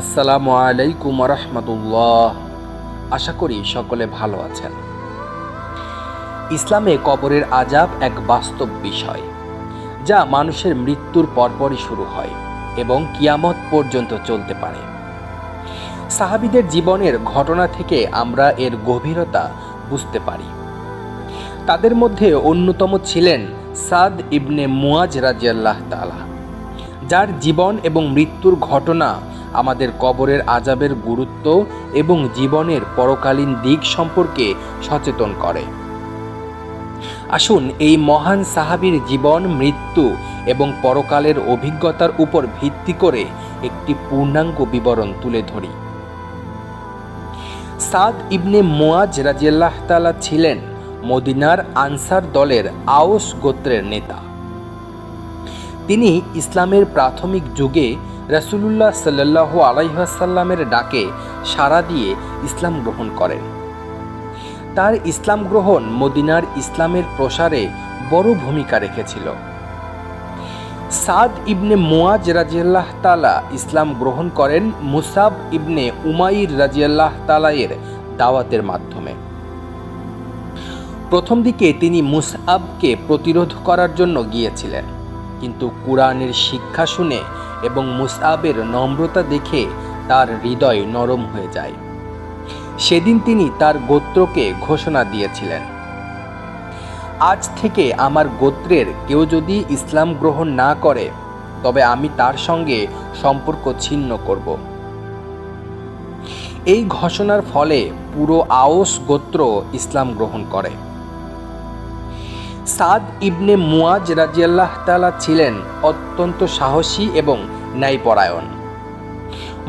আসসালামু আলাইকুম রহমতুল্লাহ আশা করি সকলে ভালো আছেন। ইসলামে কবরের আজাব এক বাস্তব বিষয়, যা মানুষের মৃত্যুর পরপরই শুরু হয় এবং কিয়ামত পর্যন্ত চলতে পারে। সাহাবিদের জীবনের ঘটনা থেকে আমরা এর গভীরতা বুঝতে পারি। তাদের মধ্যে অন্যতম ছিলেন সাদ ইবনে মুয়াজ রাজিয়াল্লাহ তালা যার জীবন এবং মৃত্যুর ঘটনা আমাদের কবরের আজাবের গুরুত্ব এবং জীবনের পরকালীন দিক সম্পর্কে সচেতন করে। আসুন এই মহান সাহাবীর জীবন, মৃত্যু এবং পরকালের অভিজ্ঞতার উপর ভিত্তি করে একটি পূর্ণাঙ্গ বিবরণ তুলে ধরি। সাদ ইবনে মুয়াজ রাজিয়াল্লাহ তালা ছিলেন মদিনার আনসার দলের আওস গোত্রের নেতা। তিনি ইসলামের প্রাথমিক যুগে রাসুলুল্লাহ সাল্লাহ আলাইহাসাল্লামের ডাকে সাড়া দিয়ে ইসলাম গ্রহণ করেন। তার ইসলাম গ্রহণ মদিনার ইসলামের প্রসারে বড় ভূমিকা রেখেছিল। সাদ ইবনে মোয়াজ রাজিয়াল্লাহ তালা ইসলাম গ্রহণ করেন মুসাব ইবনে উমাইর রাজিয়াল্লাহ তালায়ের দাওয়াতের মাধ্যমে। প্রথম দিকে তিনি মুসআবকে প্রতিরোধ করার জন্য গিয়েছিলেন। কিন্তু কোরআনের শিক্ষা শুনে এবং মুসআবের নম্রতা দেখে তার হৃদয় নরম হয়ে যায়। সেদিন তিনি তার গোত্রকে ঘোষণা দিয়েছিলেন। আজ থেকে আমার গোত্রের কেউ যদি ইসলাম গ্রহণ না করে, তবে আমি তার সঙ্গে সম্পর্ক ছিন্ন করব। এই ঘোষণার ফলে পুরো আওস গোত্র ইসলাম গ্রহণ করে। সাদ ইবনে মুয়াজ রাজিয়াল্লাহ তালা ছিলেন অত্যন্ত সাহসী এবং ন্যায়পরায়ণ।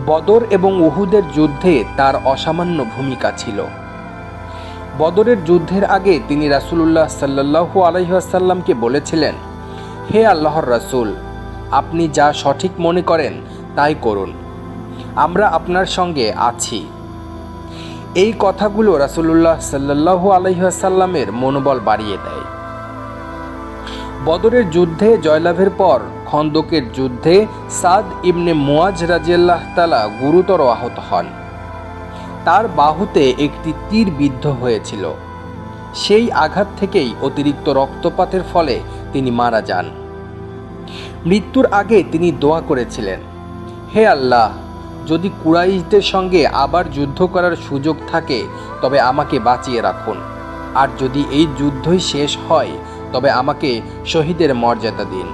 বদর এবং উহুদের যুদ্ধে তার অসামান্য ভূমিকা ছিল। বদরের যুদ্ধের আগে তিনি রাসুলুল্লাহ সাল্লাহু আলহিহাসাল্লামকে বলেছিলেন, হে আল্লাহর রাসুল, আপনি যা সঠিক মনে করেন তাই করুন। আমরা আপনার সঙ্গে আছি। এই কথাগুলো রাসুলুল্লাহ সাল্লাহু আলহিহাসাল্লামের মনোবল বাড়িয়ে দেয়। বদরের যুদ্ধে জয়লাভের পর খন্দকের যুদ্ধে সাদ ইবনে মুয়াজ রাজিয়াল্লাহ তালা গুরুতর আহত হন। তার বাহুতে একটি তীর বিদ্ধ হয়েছিল। সেই আঘাত থেকেই অতিরিক্ত রক্তপাতের ফলে তিনি মারা যান। মৃত্যুর আগে তিনি দোয়া করেছিলেন, হে আল্লাহ, যদি কুরাইশদের সঙ্গে আবার যুদ্ধ করার সুযোগ থাকে, তবে আমাকে বাঁচিয়ে রাখুন। আর যদি এই যুদ্ধই শেষ হয় তবে আমাকে শহীদের মর্যাদা দিন।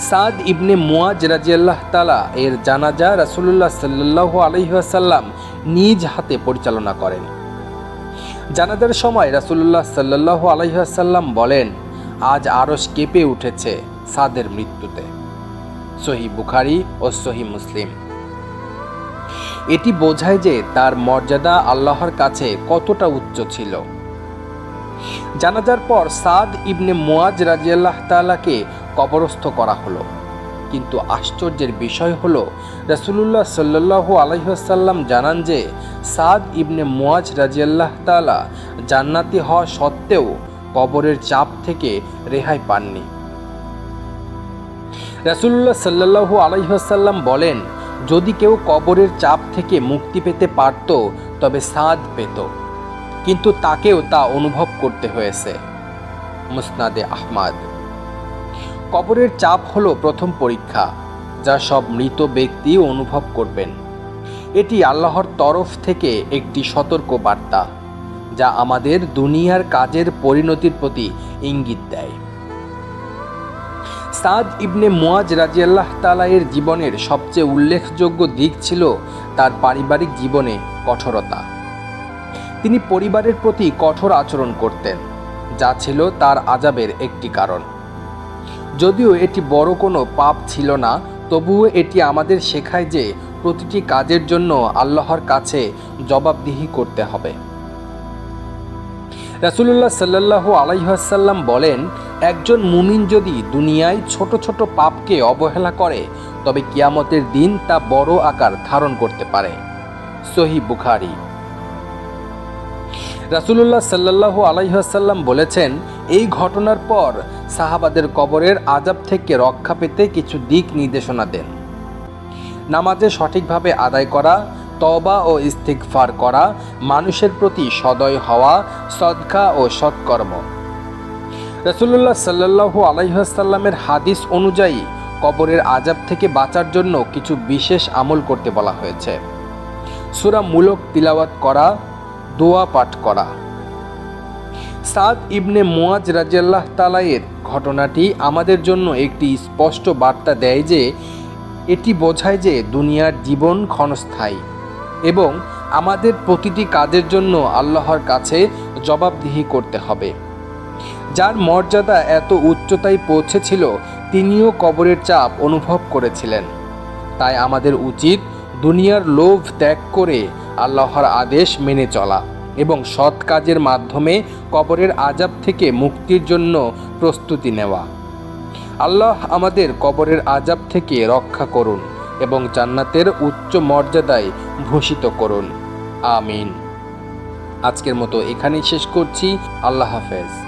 সাদ ইবনে মুয়াজ রাজিয়াল্লাহ তালা এর জানাজা রাসুল্লাহ সাল্লাহ আলহিহাসাল্লাম নিজ হাতে পরিচালনা করেন। জানাজার সময় রাসুল্লাহ সাল্লাহ আলহিহাসাল্লাম বলেন, আজ আরস কেঁপে উঠেছে সাদের মৃত্যুতে। সহি বুখারি ও সহি মুসলিম। এটি বোঝায় যে তার মর্যাদা আল্লাহর কাছে কতটা উচ্চ ছিল। জানাজার পর সাদ ইবনে মুয়াজ রাজিয়াল্লাহ তালাকে কবরস্থ করা হলো। কিন্তু আশ্চর্যের বিষয় হলো রসুল্লাহ সাল্লু আলহিহাসাল্লাম জানান যে, সাদ ইবনে মুয়াজ রাজিয়াল্লাহ তালা জান্নাতি হওয়া সত্ত্বেও কবরের চাপ থেকে রেহাই পাননি। রসুল্লাহ সাল্লাহু আলহিহাসাল্লাম বলেন, যদি কেউ কবরের চাপ থেকে মুক্তি পেতে পারত, তবে সাদ পেত। কিন্তু তাকেও তা অনুভব করতে হয়েছে। মুসনাদে আহমাদ। কবরের চাপ হলো প্রথম পরীক্ষা, যা সব মৃত ব্যক্তি অনুভব করবেন। এটি আল্লাহর তরফ থেকে একটি সতর্ক বার্তা যা আমাদের দুনিয়ার কাজের পরিণতির প্রতি ইঙ্গিত দেয়। সাদ ইবনে মুয়াজ রাজিয়াল্লাহ তালায়ের জীবনের সবচেয়ে উল্লেখযোগ্য দিক ছিল তার পারিবারিক জীবনে কঠোরতা। তিনি পরিবারের প্রতি কঠোর আচরণ করতেন, যা ছিল তার আজাবের একটি কারণ। যদিও এটি বড় কোনো পাপ ছিল না, তবুও এটি আমাদের শেখায় যে প্রতিটি কাজের জন্য আল্লাহর কাছে জবাবদিহি করতে হবে। রাসুলুল্লাহ সাল্লাহু আলাইহাসাল্লাম বলেন, একজন মুমিন যদি দুনিয়ায় ছোট ছোট পাপকে অবহেলা করে, তবে কিয়ামতের দিন তা বড় আকার ধারণ করতে পারে। সহি বুখারি। রাসুলুল্লাহ সাল্লাহু আলাইহাসাল্লাম বলেছেন, এই ঘটনার পর সাহাবাদের কবরের আজাব থেকে রক্ষা পেতে কিছু দিক নির্দেশনা দেন। নামাজে সঠিকভাবে আদায় করা তবা ও ইস্তিগফার করা, মানুষের প্রতি সদয় হওয়া, সদকা ও সৎকর্ম। রসুল্লাহ সাল্লাহু আলাইসাল্লামের হাদিস অনুযায়ী কবরের আজাব থেকে বাঁচার জন্য কিছু বিশেষ আমল করতে বলা হয়েছে। সুরা মূলক তিলাওয়াত করা দোয়া পাঠ করা। সাদ ইবনে মুয়াজ রাজিয়াল্লাহ তালায়ের ঘটনাটি আমাদের জন্য একটি স্পষ্ট বার্তা দেয় যে, এটি বোঝায় যে দুনিয়ার জীবন ক্ষণস্থায়ী এবং আমাদের প্রতিটি কাজের জন্য আল্লাহর কাছে জবাবদিহি করতে হবে। যার মর্যাদা এত উচ্চতায় পৌঁছেছিল, তিনিও কবরের চাপ অনুভব করেছিলেন। তাই আমাদের উচিত দুনিয়ার লোভ ত্যাগ করে আল্লাহর আদেশ মেনে চলা এবং সৎ কাজের মাধ্যমে কবরের আজাব থেকে মুক্তির জন্য প্রস্তুতি নেওয়া। আল্লাহ আমাদের কবরের আজাব থেকে রক্ষা করুন এবং জান্নাতের উচ্চ মর্যাদায় ভূষিত করুন। আমিন। আজকের মতো এখানেই শেষ করছি। আল্লাহ হাফেজ।